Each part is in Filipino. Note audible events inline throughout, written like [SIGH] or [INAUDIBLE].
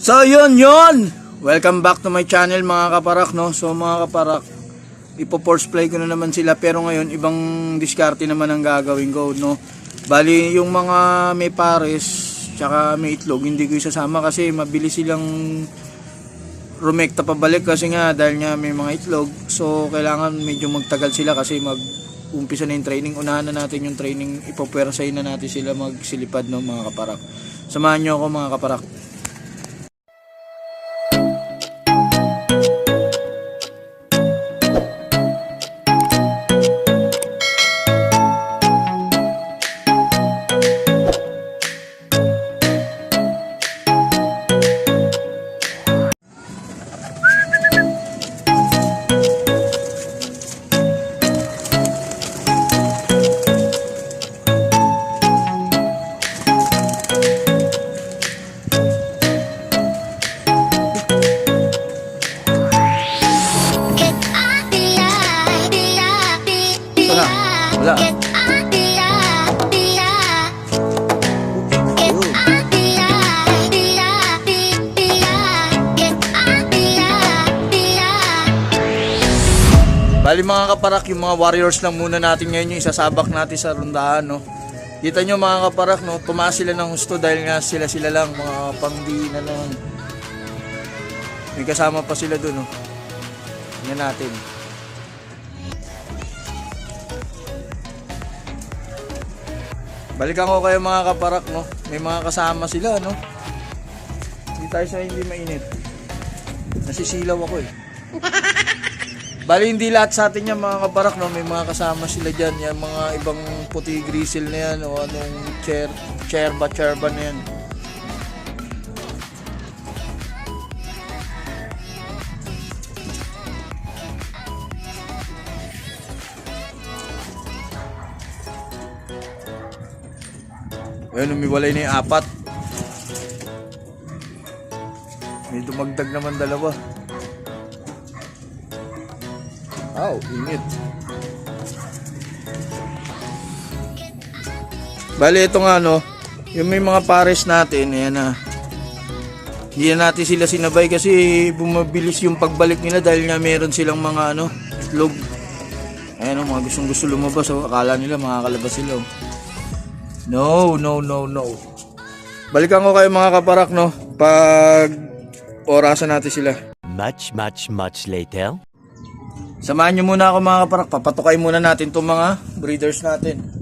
So yun yun. Welcome back to my channel mga kaparak no? So mga kaparak Ipo-force play ko na naman sila. Pero ngayon ibang diskarte naman ang gagawin ko no? Bali yung mga may pares Tsaka may itlog Hindi ko isasama kasi mabilis silang Rumekta pabalik kasi nga Dahil nga may mga itlog. So kailangan medyo magtagal sila Kasi mag umpisa na yung training. Unahan na natin yung training Ipopwersay na natin sila magsilipad no mga kaparak. Samahan nyo ako mga kaparak mga warriors lang muna natin ngayon yung isasabak natin sa rundahan, no. Kita nyo mga kaparak, no, tumaas sila ng husto dahil nga sila sila lang, mga pangdi na lang. May kasama pa sila dun, no. Tingnan natin. Balikan ko kayo mga kaparak, no. May mga kasama sila, no. Hindi tayo sa hindi mainit. Nasisilaw ako eh. Bali hindi lahat sa atin yan mga kaparak no, may mga kasama sila diyan, yan mga ibang puti grizzle na yan o anong chair, cherba cherba na yan. Ayun, umiwalay na yung apat. May dumagdag naman dalawa. Aw, init. Bali, ito nga no, yung may mga pares natin, ayan na. Hindi na natin sila sinabay kasi bumabilis yung pagbalik nila dahil nga meron silang mga ano, itlog. Ayan o, mga gustong gusto lumabas. Oh. Akala nila makakalabas sila. Oh. No, no, no, no. Balikan ko kayo mga kaparak no, pag orasan natin sila. Much, much, much later. Samahan nyo muna ako mga kaparak. Papatukay muna natin itong mga breeders natin.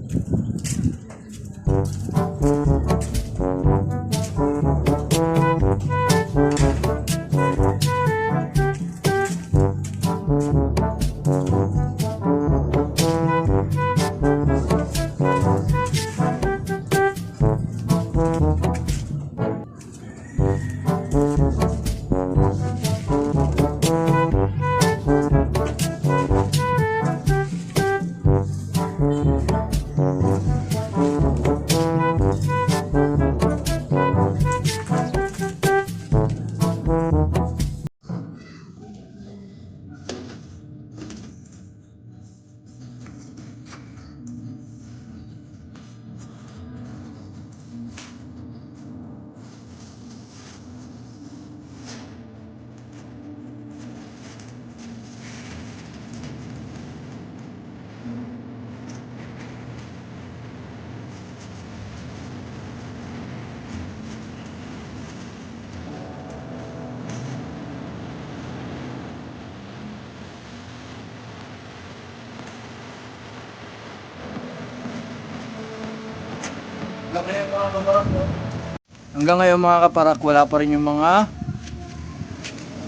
Hanggang ngayon mga kaparak, wala pa rin yung mga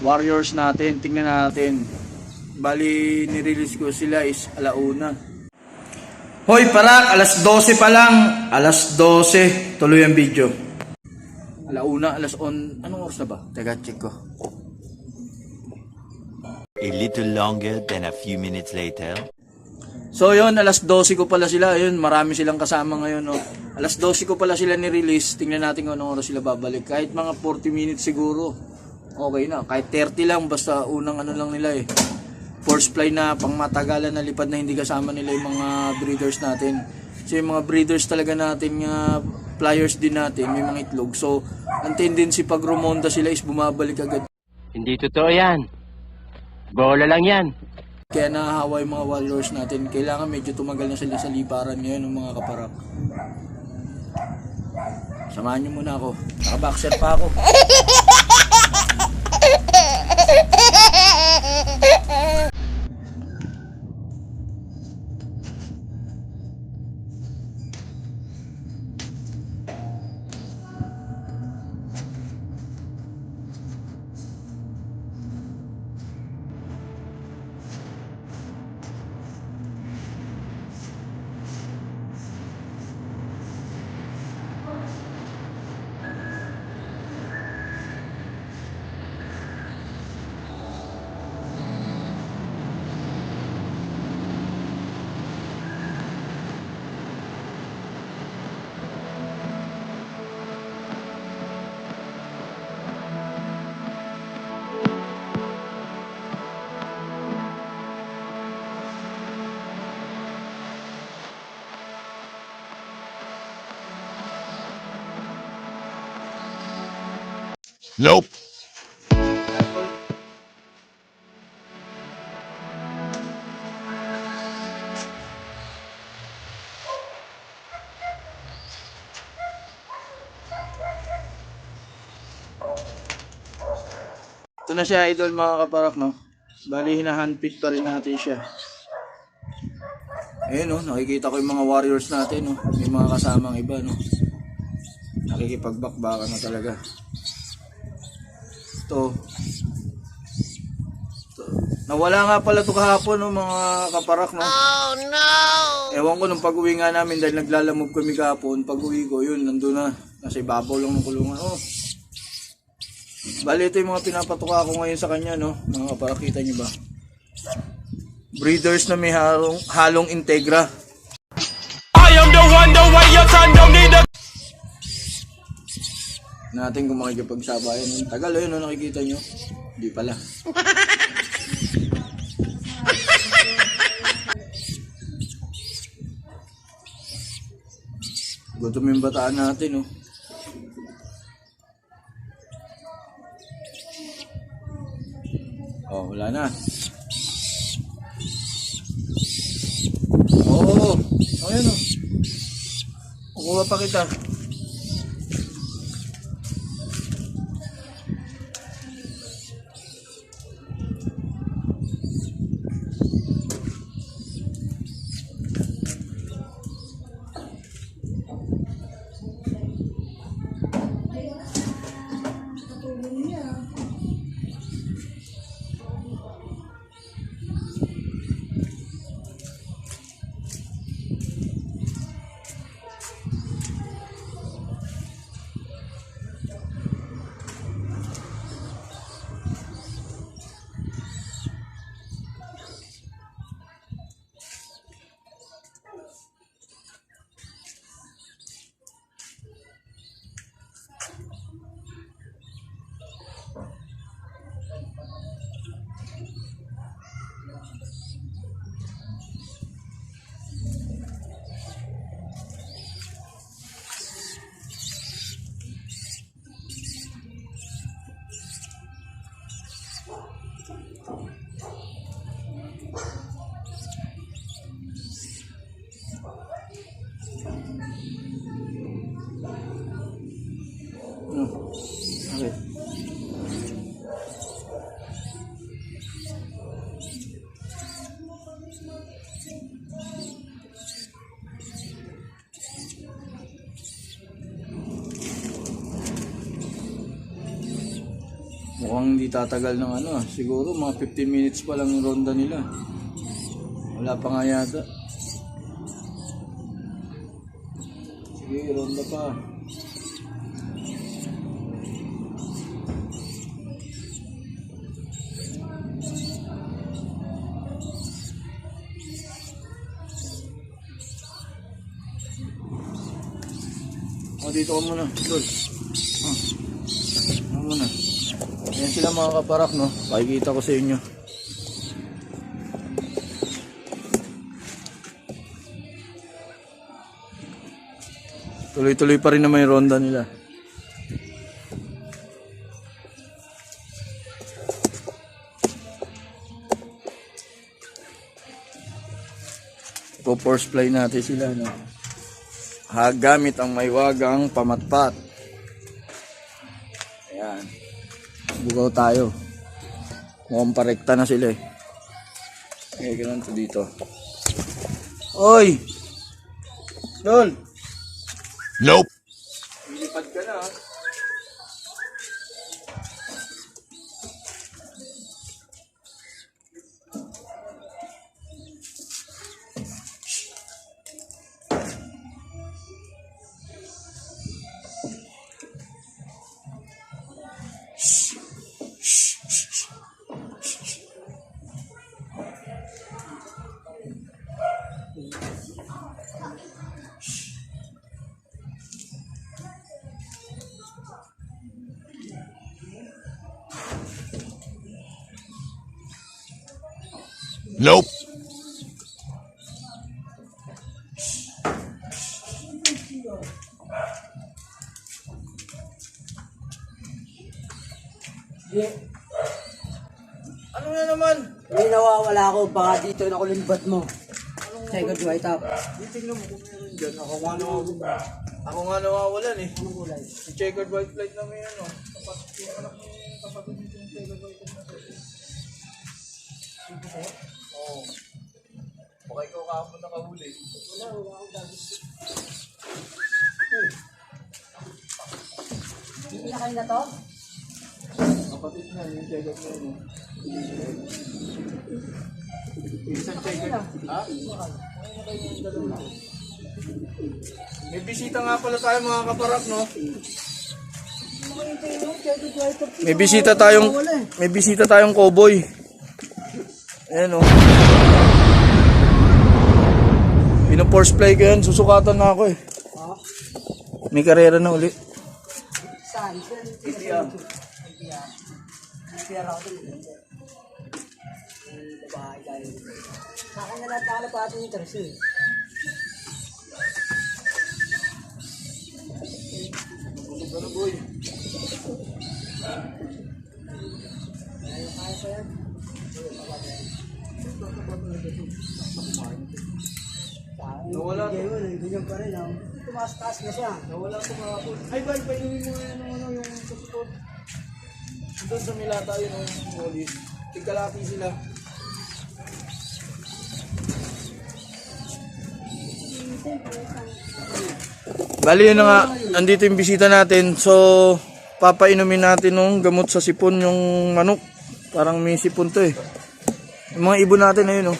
warriors natin. Tingnan natin. Bali, nirelease ko sila is alauna. Hoy parak, alas 12 pa lang. Alas 12. Tuloy ang video. Alauna, alas on. Anong oras na ba? Teka, check ko. A little longer than a few minutes later. So yun, alas 12 ko pala sila. Ayun, marami silang kasama ngayon. No? Alas 12 ko pala sila ni-release. Tingnan natin kung anong sila babalik. Kahit mga 40 minutes siguro. Okay na. Kahit 30 lang. Basta unang ano lang nila eh. Force fly na pang matagalan na lipad na hindi kasama nila yung mga breeders natin. So yung mga breeders talaga natin nga flyers din natin, may mga itlog. So, ang tendency pag rumonda sila is bumabalik agad. Hindi totoo yan. Bola lang yan. Kaya nahahawa yung mga warriors natin. Kailangan medyo tumagal na sila sa liparan ngayon ng mga kaparak. Samahan niyo muna ako. Nakaboxer pa ako. [LAUGHS] Nope. Ito na siya idol mga kaparak no. Bali hinahandpick pa rin natin siya. Ayun no, nakikita ko yung mga warriors natin no. May mga kasamang iba no. Nakikipagbakbakan na talaga. Ito. Ito. Nawala nga pala ito kahapon no mga kaparak no. Oh no! Ewan ko nung pag-uwi nga namin dahil naglalamog kami kahapon. Pag-uwi ko yun, nandun na. Nasa ibabaw lang ng kulungan. Oh, Bali, ito yung mga pinapatuka ko ngayon sa kanya, no? Mga kaparakita niyo ba? Breeders na may halong, halong integra. I am the one, the way your son don't need a Natin kung makikipagsabayan. Tagal, ayun, no? Nakikita nyo? Hindi pala. Gutom yung bataan natin, no? Oh, wala na. Oh, ayun oh. Kukuha pa kita. Mukhang hindi tatagal ng ano, siguro mga 15 minutes pa lang yung ronda nila. Wala pa nga yata. Sige, ronda pa. O, dito ka muna. Tol. Ah. Ano muna. Ayan sila mga kaparak, no? Pakikita ko sa inyo. Ito. Tuloy-tuloy pa rin naman yung ronda nila. Po force play natin sila no. Ha, gamit ang maywagang pamatpat. Bugaw tayo. Mukhang parekta na sila eh. Okay, ganun to dito. Oy! Dol! Nope. Nope. Ano na naman? May nawawala ako, baka dito na kulimbat mo. Second white up. Tingnan mo kung meron dyan. Ako nga nawawalan. Ako nga nawawalan eh. Anong kulay? Checkered white flight na may ano. Na to? Kapatid na yung checkered na yun. Isang checkered. Ha? May bisita nga pala tayo mga kaparak no. May bisita tayong may bisita tayong cowboy. Ayan oh. Pino-force play ko yan, susukatan na ako eh. Ha? May karera na uli. Saan? ATM. Pira ako din. Babae tayo. Sa akin na nakala pa ating interest eh. Ano boy? Kaya pa yan. Nawala to. Ganyan, ganyan pa rin. ah. Tumaas-taas na siya. Nawala ko kahapon. Ay ba, painumin mo yan ng ano, yung susunod. Doon sa Milata yun yung molis. Tigkalati sila. Bali yun na nga, andito yung bisita natin. So, papainumin natin nung gamot sa sipon yung manok. Parang may sipon to eh. Yung mga ibon natin na yun oh.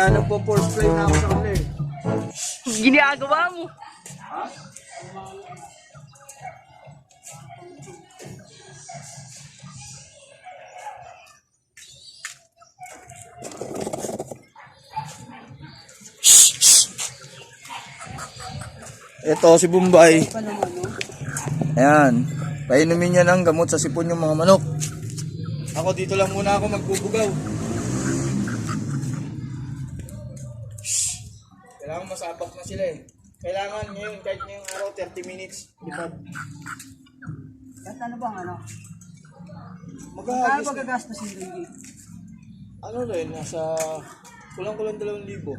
Kaya nagpo-force play na ako sa kanila eh. Ginagawa mo. Ito si Bombay. Ayan. Painumin niya ng gamot sa sipon yung mga manok. Ako dito lang muna ako magbubugaw. Sila eh. Kailangan ngayon, kahit ngayong araw, 30 minutes. Lipad. Kahit ano bang ano? Kaya Maghahagis ba na. gagastos yung ringgit? Ano rin, nasa kulang-kulang 2,000.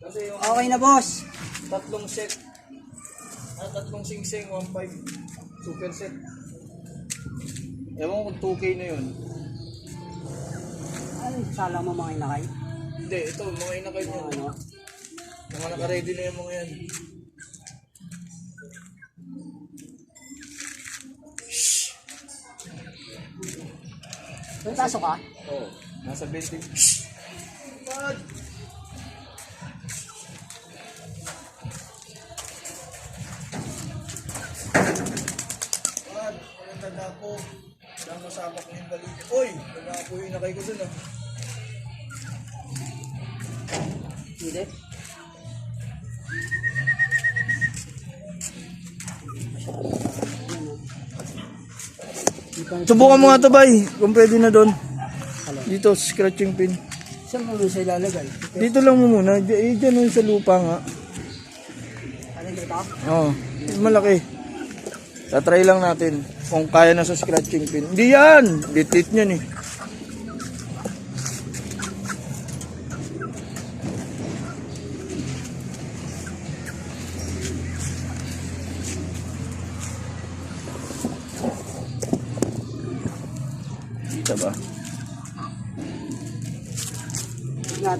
Kasi yung Okay na, boss. tatlong set, ah, tatlong sing-sing, 1.5, super set. Ewan ko kung 2K na yun. Ay, sala mo mga inakay. Hindi, ito, mga inakay niya. Ano? Mga nakaready na yung mga yan. Doon kaso ka? Oo, nasa 20. What? Hindi. Subukan mo nga to, bay. Kung pwede na doon. Dito, scratching pin. Saan mo siya ilalagay? Dito lang mo muna. Eh, dyan oh, sa lupa nga. Ano dito? Oo. malaki. Tatry lang natin kung kaya na sa scratching pin. Hindi yan! Litit niyan eh.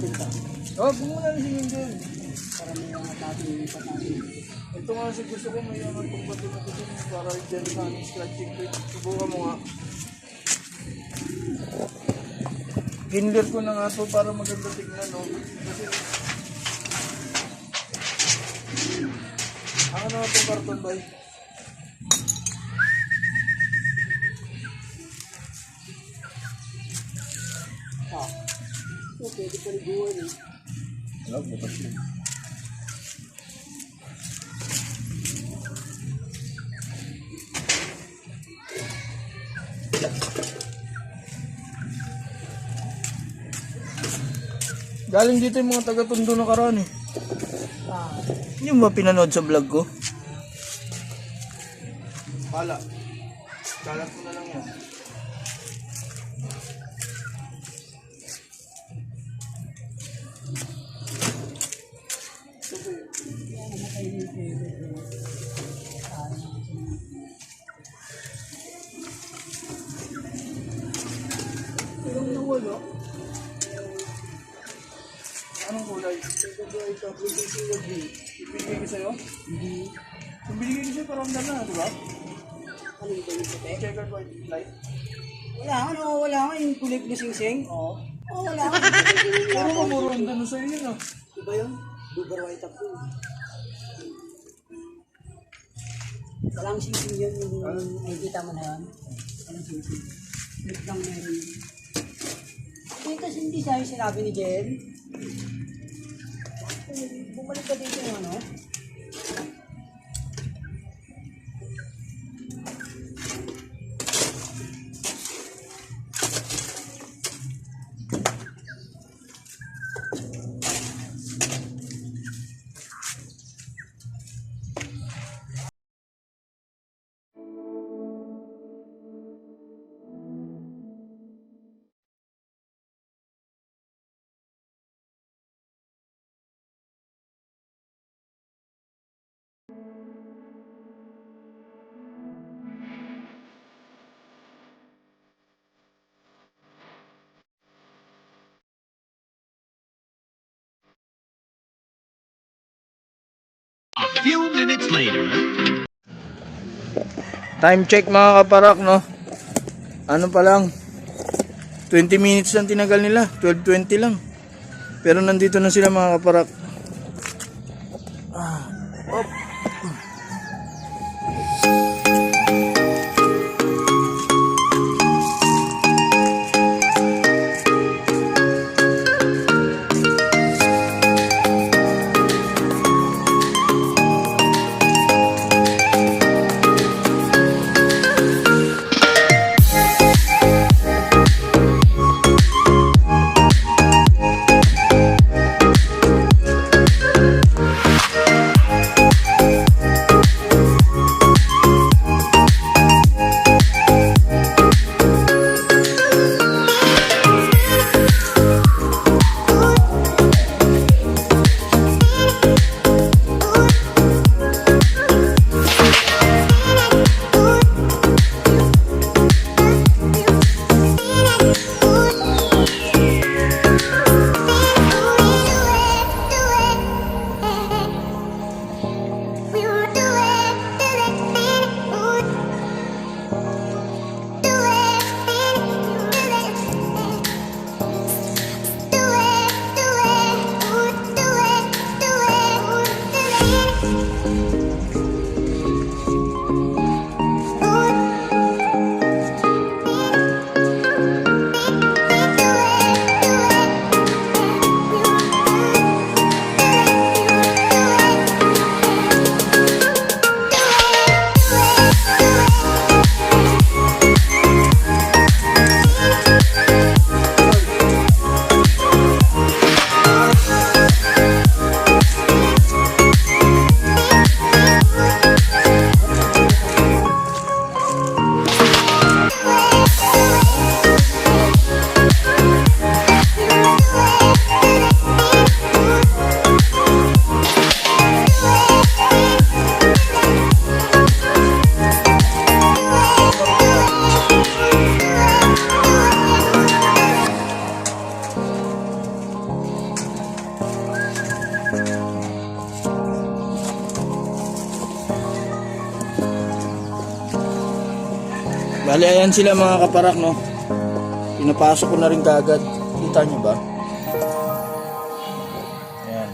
Natin to. Oh, bumuna na si Mingel. Para may mga natin yung natin. Ito nga si gusto ko may ano itong bato na ito para dyan sa aming scratching pin. Subukan mo nga. Hinler ko na nga to para maganda tignan, no? Kasi... Ang ano itong karton ba? Pwede pa liguan eh. Wala, butas yun. Galing dito yung mga taga-tondo na karaan eh. Ah. Yung ba pinanood sa vlog ko? Hala. Kalat ko na lang yan. Ka, silog eh. Ibigay ko sa'yo? Hindi. Kung binigay ko sa'yo, parang na, di ba? Ano yung yung puti? Checkered white light. Wala nga, nawawala nga yung kulay na sing-sing. Oo. Oh, wala nga. Pero mamurong doon sa'yo yun ah. Diba yun? Dubar white up yun. Walang sing-sing yun yung nakikita mo na yun. Walang sing-sing. Wait lang meron kasi hindi sa'yo sinabi ni Jen. Bumalik ka dito ano. Few minutes later. Time check mga kaparak, no? Ano pa lang? 20 minutes lang tinagal nila. 12.20 lang. Pero nandito na sila mga kaparak. Ayan sila mga kaparak, no? Pinapasok ko na rin kagad. Kita nyo ba? Ayan.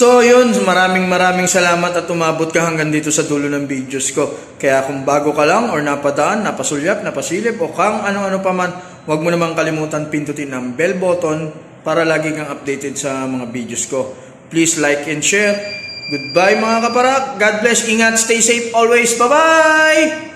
So yun, maraming maraming salamat at umabot ka hanggang dito sa dulo ng videos ko. Kaya kung bago ka lang or napadaan, napasulyap, napasilip o kang ano-ano pa man, huwag mo namang kalimutan pindutin ang bell button para lagi kang updated sa mga videos ko. Please like and share. Goodbye mga kaparak. God bless. Ingat. Stay safe always. Bye-bye!